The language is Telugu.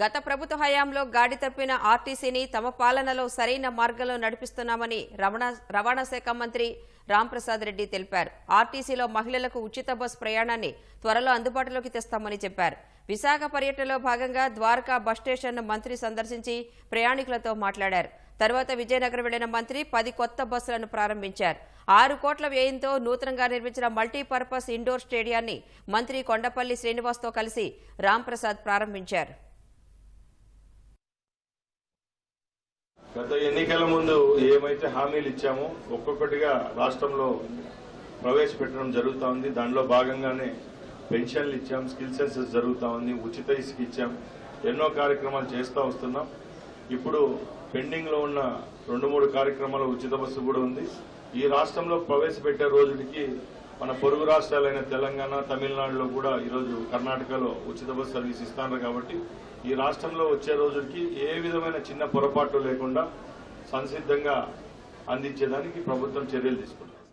గత ప్రభుత్వ హయాంలో గాడి తప్పిన ఆర్టీసీని తమ పాలనలో సరైన మార్గంలో నడిపిస్తున్నామని రమణ రవాణా శాఖ మంత్రి రాంప్రసాద్ రెడ్డి తెలిపారు. ఆర్టీసీలో మహిళలకు ఉచిత బస్ ప్రయాణాన్ని త్వరలో అందుబాటులోకి తెస్తామని చెప్పారు. విశాఖ పర్యటనలో భాగంగా ద్వారకా బస్ స్టేషన్ను మంత్రి సందర్శించి ప్రయాణికులతో మాట్లాడారు. తర్వాత విజయనగరం వెళ్ళిన మంత్రి పది కొత్త బస్సులను ప్రారంభించారు. ఆరు కోట్ల వ్యయంతో నూతనంగా నిర్మించిన మల్టీపర్పస్ ఇండోర్ స్టేడియాన్ని మంత్రి కొండపల్లి శ్రీనివాస్తో కలిసి రాంప్రసాద్ ప్రారంభించారు. గత ఎన్నికల ముందు ఏమైతే హామీలు ఇచ్చామో ఒక్కొక్కటిగా రాష్ట్రంలో ప్రవేశపెట్టడం జరుగుతూ ఉంది. దానిలో భాగంగానే పెన్షన్లు ఇచ్చాం స్కిల్ సెన్సెస్ జరుగుతూ ఉంది ఉచిత ఇసుక ఇచ్చాం ఎన్నో కార్యక్రమాలు చేస్తూ వస్తున్నాం. ఇప్పుడు పెండింగ్లో ఉన్న రెండు మూడు కార్యక్రమాల ఉచిత బస్సు కూడా ఉంది. ఈ రాష్ట్రంలో ప్రవేశపెట్టే రోజుకి మన పొరుగు రాష్ట్రాలైన తెలంగాణ తమిళనాడులో కూడా ఈరోజు కర్ణాటకలో ఉచిత బస్సు సర్వీస్ ఇస్తున్నారు కాబట్టి ఈ రాష్ట్రంలో వచ్చే రోజుకి ఏ విధమైన చిన్న పొరపాటు లేకుండా సంసిద్ధంగా అందించేదానికి ప్రభుత్వం చర్యలు తీసుకుంటుంది.